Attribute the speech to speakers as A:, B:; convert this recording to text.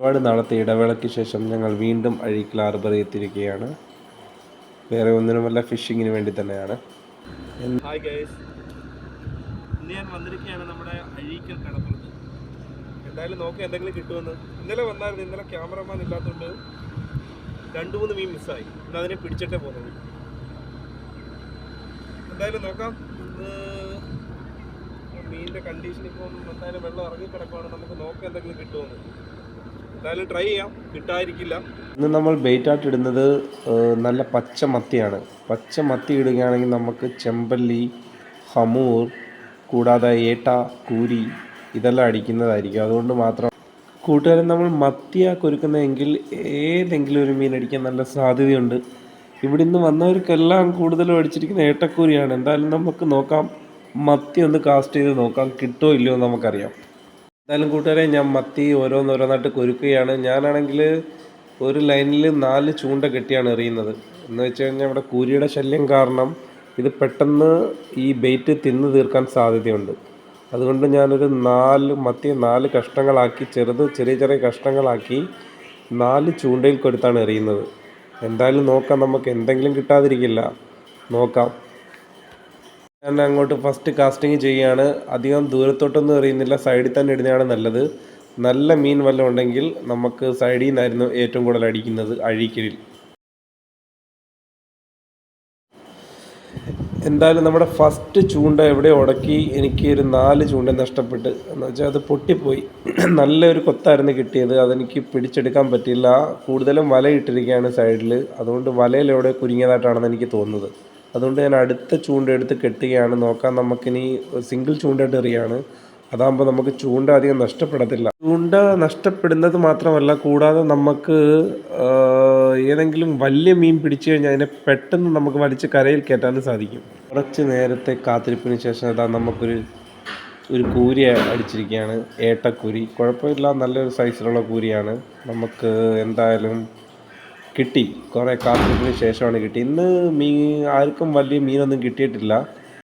A: ഒരുപാട് നാളത്തെ ഇടവേളയ്ക്ക് ശേഷം ഞങ്ങൾ വീണ്ടും അഴീക്കൽ ഹാർബറിൽ എത്തിയിരിക്കുകയാണ്. വേറെ ഒന്നിനുമല്ല ഫിഷിങ്ങിന് വേണ്ടി തന്നെയാണ്.
B: ഹായ് ഗൈസ് ഇന്ന് വന്നിരിക്കുകയാണ് നമ്മുടെ അഴീക്കൽ കടപ്പുറത്ത് എന്തായാലും നോക്കാം എന്തെങ്കിലും കിട്ടുമെന്ന്. ഇന്നലെ വന്നായിരുന്നു. ഇന്നലെ ക്യാമറമാൻ ഇല്ലാത്തതുകൊണ്ട് രണ്ട് മൂന്ന് മീൻ മിസ്സായി ഇന്ന് അതിനെ പിടിച്ചിട്ടേ പോകുന്നത് എന്തായാലും നോക്കാം. മീനിന്റെ കണ്ടീഷൻ ഇപ്പം എന്തായാലും വെള്ളം ഇറങ്ങി കിടക്കുവാണ് നമുക്ക് നോക്കാം എന്തെങ്കിലും കിട്ടുമെന്ന്. എന്തായാലും ട്രൈ ചെയ്യാം. കിട്ടാതിരിക്കില്ല.
A: ഇന്ന് നമ്മൾ ബെയ്റ്റായിട്ട് ഇടുന്നത് നല്ല പച്ച മത്തിയാണ്. പച്ച മത്തി ഇടുകയാണെങ്കിൽ നമുക്ക് ചെമ്പല്ലി ഹമൂർ കൂടാതെ ഏട്ട കൂരി ഇതെല്ലാം അടിക്കുന്നതായിരിക്കും. അതുകൊണ്ട് മാത്രം കൂട്ടുകാരൻ നമ്മൾ മത്തിയാ കൊരുക്കുന്നതെങ്കിൽ ഏതെങ്കിലും ഒരു മീൻ അടിക്കാൻ നല്ല സാധ്യതയുണ്ട്. ഇവിടെ നിന്ന് വന്നവർക്കെല്ലാം കൂടുതലും അടിച്ചിരിക്കുന്ന ഏട്ടക്കൂരിയാണ്. എന്തായാലും നമുക്ക് നോക്കാം. മത്തി ഒന്ന് കാസ്റ്റ് ചെയ്ത് നോക്കാം. കിട്ടോ ഇല്ലയോ നമുക്കറിയാം. എന്തായാലും കൂട്ടുകാരെ ഞാൻ മത്തി ഓരോന്നോരോന്നായിട്ട് കൊരുക്കുകയാണ്. ഞാനാണെങ്കിൽ ഒരു ലൈനിൽ നാല് ചൂണ്ട കെട്ടിയാണ് എറിയുന്നത്. എന്ന് വെച്ച് കഴിഞ്ഞാൽ ഇവിടെ കൂരിയുടെ ശല്യം കാരണം ഇത് പെട്ടെന്ന് ഈ ബെയ്റ്റ് തിന്നു തീർക്കാൻ സാധ്യതയുണ്ട്. അതുകൊണ്ട് ഞാനൊരു നാല് മത്തിയെ നാല് കഷ്ണങ്ങളാക്കി ചെറുത് ചെറിയ ചെറിയ കഷ്ണങ്ങളാക്കി നാല് ചൂണ്ടയിൽ കൊടുത്താണ് എറിയുന്നത്. എന്തായാലും നോക്കാം നമുക്ക് എന്തെങ്കിലും കിട്ടാതിരിക്കില്ല. നോക്കാം. ഞാൻ അങ്ങോട്ട് ഫസ്റ്റ് കാസ്റ്റിംഗ് ചെയ്യുകയാണ് അധികം ദൂരത്തോട്ടൊന്നും എറിയുന്നില്ല സൈഡിൽ തന്നെ ഇടുന്നതാണ് നല്ലത്. നല്ല മീൻ വല്ലതും ഉണ്ടെങ്കിൽ നമുക്ക് സൈഡിൽ നിന്നായിരുന്നു ഏറ്റവും കൂടുതൽ അടിക്കുന്നത് അഴീക്കലിൽ. എന്തായാലും നമ്മുടെ ഫസ്റ്റ് ചൂണ്ട എവിടെ ഉടക്കി എനിക്ക് ഒരു നാല് ചൂണ്ട നഷ്ടപ്പെട്ട്. എന്ന് വെച്ചാൽ അത് പൊട്ടിപ്പോയി. നല്ലൊരു കൊത്തായിരുന്നു കിട്ടിയത്. അതെനിക്ക് പിടിച്ചെടുക്കാൻ പറ്റില്ല കൂടുതലും വല ഇട്ടിരിക്കുകയാണ് സൈഡിൽ അതുകൊണ്ട് വലയിൽ എവിടെ കുരുങ്ങിയതായിട്ടാണെന്ന് എനിക്ക് തോന്നുന്നത്. അതുകൊണ്ട് ഞാൻ അടുത്ത ചൂണ്ട എടുത്ത് കെട്ടുകയാണ്. നോക്കാം നമുക്കിനി സിംഗിൾ ചൂണ്ടയിട്ട് എറിയാണ്. അതാകുമ്പോൾ നമുക്ക് ചൂണ്ട അധികം നഷ്ടപ്പെടത്തില്ല. ചൂണ്ട നഷ്ടപ്പെടുന്നത് മാത്രമല്ല കൂടാതെ നമുക്ക് ഏതെങ്കിലും വലിയ മീൻ പിടിച്ചു കഴിഞ്ഞാൽ അതിനെ പെട്ടെന്ന് നമുക്ക് വലിച്ച് കരയിൽ കയറ്റാനും സാധിക്കും. കുറച്ച് നേരത്തെ കാത്തിരിപ്പിന് ശേഷം ഇതാ നമുക്കൊരു ഒരു കൂരി അടിച്ചിരിക്കുകയാണ്. ഏട്ടക്കൂരി. കുഴപ്പമില്ല. നല്ലൊരു സൈസിലുള്ള കൂരിയാണ്. നമുക്ക് എന്തായാലും കിട്ടി. കുറേ കാത്തിരിപ്പിന് ശേഷമാണ് കിട്ടി. ഇന്ന് മീൻ ആർക്കും വലിയ മീനൊന്നും കിട്ടിയിട്ടില്ല.